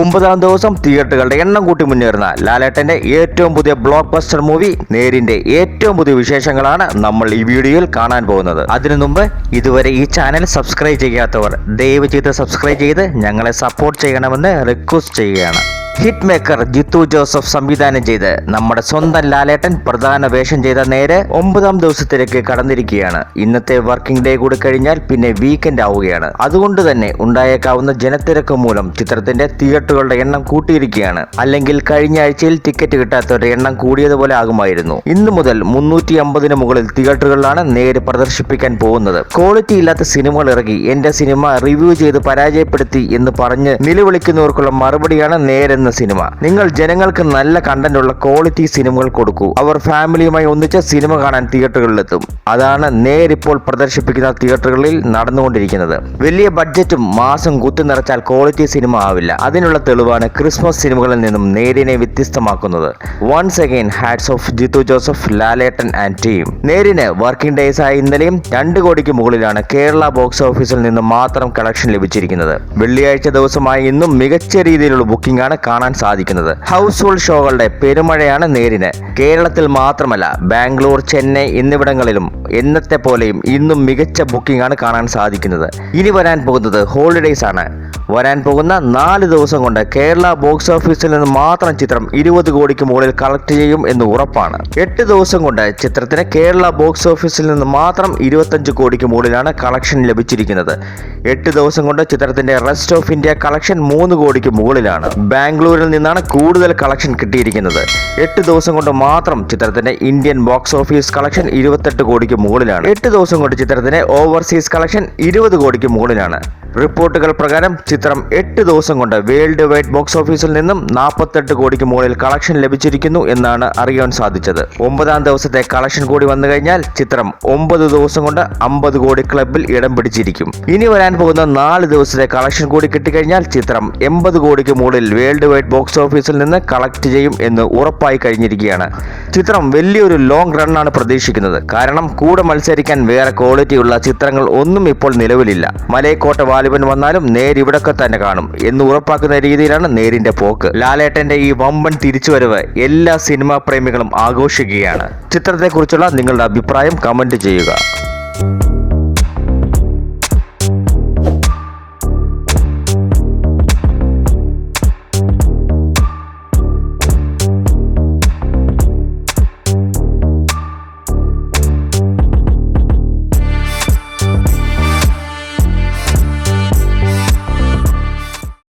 ഒമ്പതാം ദിവസം തിയേറ്ററുകളുടെ എണ്ണം കൂട്ടി മുന്നേറുന്ന ലാലേട്ടന്റെ ഏറ്റവും പുതിയ ബ്ലോക്ക് ബസ്റ്റർ മൂവി നേരിന്റെ ഏറ്റവും പുതിയ വിശേഷങ്ങളാണ് നമ്മൾ ഈ വീഡിയോയിൽ കാണാൻ പോകുന്നത്. അതിനു മുമ്പ് ഇതുവരെ ഈ ചാനൽ സബ്സ്ക്രൈബ് ചെയ്യാത്തവർ ദയവ് ചെയ്ത് സബ്സ്ക്രൈബ് ചെയ്ത് ഞങ്ങളെ സപ്പോർട്ട് ചെയ്യണമെന്ന് റിക്വസ്റ്റ് ചെയ്യുകയാണ്. ഹിറ്റ് മേക്കർ ജിത്തു ജോസഫ് സംവിധാനം ചെയ്ത് നമ്മുടെ സ്വന്തം ലാലേട്ടൻ പ്രധാന വേഷം ചെയ്ത നേരെ ഒമ്പതാം ദിവസത്തിലേക്ക് കടന്നിരിക്കുകയാണ്. ഇന്നത്തെ വർക്കിംഗ് ഡേ കൂടി കഴിഞ്ഞാൽ പിന്നെ വീക്കെൻഡ് ആവുകയാണ്. അതുകൊണ്ട് തന്നെ ഉണ്ടായേക്കാവുന്ന ജനത്തിരക്ക് മൂലം ചിത്രത്തിന്റെ തിയേറ്ററുകളുടെ എണ്ണം കൂട്ടിയിരിക്കുകയാണ്. അല്ലെങ്കിൽ കഴിഞ്ഞ ആഴ്ചയിൽ ടിക്കറ്റ് കിട്ടാത്തവരുടെ എണ്ണം കൂടിയതുപോലെ ആകുമായിരുന്നു. ഇന്നു മുതൽ മുന്നൂറ്റി അമ്പതിന് മുകളിൽ തിയേറ്ററുകളിലാണ് നേര് പ്രദർശിപ്പിക്കാൻ പോകുന്നത്. ക്വാളിറ്റി ഇല്ലാത്ത സിനിമകൾ ഇറങ്ങി എന്റെ സിനിമ റിവ്യൂ ചെയ്ത് പരാജയപ്പെടുത്തി എന്ന് പറഞ്ഞ് നിലവിളിക്കുന്നവർക്കുള്ള മറുപടിയാണ് നേരെന്ന സിനിമ. നിങ്ങൾ ജനങ്ങൾക്ക് നല്ല കണ്ടന്റ് ഉള്ള ക്വാളിറ്റി സിനിമകൾ കൊടുക്കൂ. അവർ ഫാമിലിയുമായി ഒന്നിച്ച് സിനിമ കാണാൻ തിയേറ്ററുകളിലെത്തും. അതാണ് നേരിപ്പോൾ പ്രദർശിപ്പിക്കുന്ന തിയേറ്ററുകളിൽ നടന്നുകൊണ്ടിരിക്കുന്നത്. വലിയ ബഡ്ജറ്റും മാസം കുത്തി നിറച്ചാൽ ക്വാളിറ്റി സിനിമ ആവില്ല. അതിനുള്ള തെളിവാണ് ക്രിസ്മസ് സിനിമകളിൽ നിന്നും നേരിനെ വ്യത്യസ്തമാക്കുന്നത്. Once again hats off Jeethu Joseph Lalettan and team നേരിന് working days ആയ ഇന്നലെയും രണ്ട് കോടിക്ക് മുകളിലാണ് കേരള ബോക്സ് ഓഫീസിൽ നിന്ന് മാത്രം കളക്ഷൻ ലഭിച്ചിരിക്കുന്നത്. വെള്ളിയാഴ്ച ദിവസമായി ഇന്നും മികച്ച രീതിയിലുള്ള ബുക്കിംഗ് ആണ് കാണാൻ സാധിക്കുന്നത്. ഹൗസ് ഫുൾ ഷോകളുടെ പെരുമഴയാണ് നേരിന്. കേരളത്തിൽ മാത്രമല്ല ബാംഗ്ലൂർ ചെന്നൈ എന്നിവിടങ്ങളിലും എന്നത്തെ പോലെയും ഇന്നും മികച്ച ബുക്കിംഗ് ആണ് കാണാൻ സാധിക്കുന്നത്. ഇനി വരാൻ പോകുന്നത് ഹോളിഡേയ്സ് ആണ് വരാൻ പോകുന്ന നാല് ദിവസം കൊണ്ട് കേരള ബോക്സ് ഓഫീസിൽ നിന്ന് മാത്രം ചിത്രം ഇരുപത് കോടിക്ക് മുകളിൽ കളക്ട് ചെയ്യും എന്ന് ഉറപ്പാണ്. എട്ട് ദിവസം കൊണ്ട് ചിത്രത്തിന് കേരള ബോക്സ് ഓഫീസിൽ നിന്ന് മാത്രം ഇരുപത്തഞ്ച് കോടിക്ക് മുകളിലാണ് കളക്ഷൻ ലഭിച്ചിരിക്കുന്നത്. എട്ട് ദിവസം കൊണ്ട് ചിത്രത്തിന്റെ റെസ്റ്റ് ഓഫ് ഇന്ത്യ കളക്ഷൻ മൂന്ന് കോടിക്ക് മുകളിലാണ്. ബാംഗ്ലൂരിൽ നിന്നാണ് കൂടുതൽ കളക്ഷൻ കിട്ടിയിരിക്കുന്നത്. എട്ട് ദിവസം കൊണ്ട് മാത്രം ചിത്രത്തിന്റെ ഇന്ത്യൻ ബോക്സ് ഓഫീസ് കളക്ഷൻ ഇരുപത്തെട്ട് കോടിക്ക് മുകളിലാണ്. എട്ട് ദിവസം കൊണ്ട് ചിത്രത്തിന്റെ ഓവർസീസ് കളക്ഷൻ ഇരുപത് കോടിക്ക് മുകളിലാണ്. റിപ്പോർട്ടുകൾ പ്രകാരം ചിത്രം എട്ട് ദിവസം കൊണ്ട് വേൾഡ് വൈഡ് ബോക്സ് ഓഫീസിൽ നിന്നും നാൽപ്പത്തെട്ട് കോടിക്ക് മുകളിൽ കളക്ഷൻ ലഭിച്ചിരിക്കുന്നു എന്നാണ് അറിയാൻ സാധിച്ചത്. ഒമ്പതാം ദിവസത്തെ കളക്ഷൻ കൂടി വന്നു കഴിഞ്ഞാൽ ചിത്രം ഒമ്പത് ദിവസം കൊണ്ട് അമ്പത് കോടി ക്ലബിൽ ഇടം പിടിച്ചിരിക്കും. ഇനി വരാൻ പോകുന്ന നാല് ദിവസത്തെ കളക്ഷൻ കൂടി കിട്ടിക്കഴിഞ്ഞാൽ ചിത്രം എൺപത് കോടിക്ക് മുകളിൽ വേൾഡ് വൈഡ് ബോക്സ് ഓഫീസിൽ നിന്ന് കളക്ട് ചെയ്യും എന്ന് ഉറപ്പായി കഴിഞ്ഞിരിക്കുകയാണ്. ചിത്രം വലിയൊരു ലോങ് റണ്ണാണ് പ്രതീക്ഷിക്കുന്നത്. കാരണം കൂടെ മത്സരിക്കാൻ വേറെ ക്വാളിറ്റിയുള്ള ചിത്രങ്ങൾ ഒന്നും ഇപ്പോൾ നിലവിലില്ല. മലയക്കോട്ട വാലിബൻ വന്നാലും നേരിവിടൊക്കെ തന്നെ കാണും എന്ന് ഉറപ്പാക്കുന്ന രീതിയിലാണ് നേരിന്റെ പോക്ക്. ലാലേട്ടന്റെ ഈ വമ്പൻ തിരിച്ചുവരവ് എല്ലാ സിനിമാ പ്രേമികളും ആഘോഷിക്കുകയാണ്. ചിത്രത്തെക്കുറിച്ചുള്ള നിങ്ങളുടെ അഭിപ്രായം കമന്റ് ചെയ്യുക.